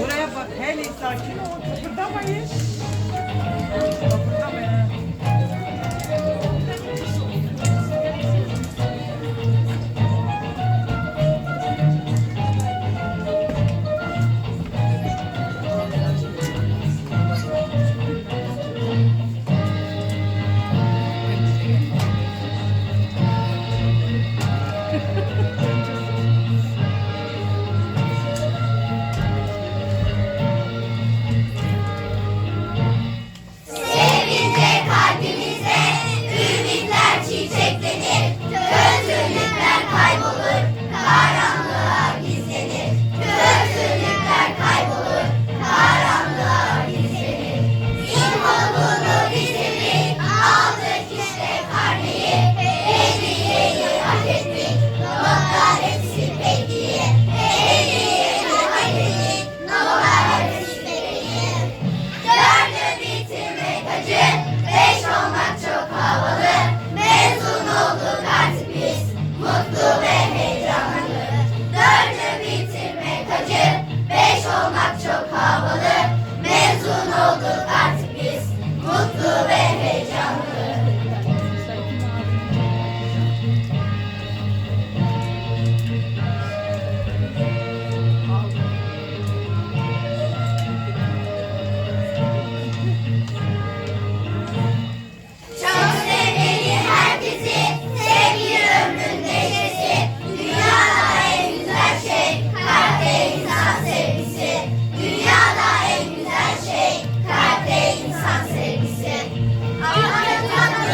Buraya bak. Hele sakin ol. Kıpırdamayın.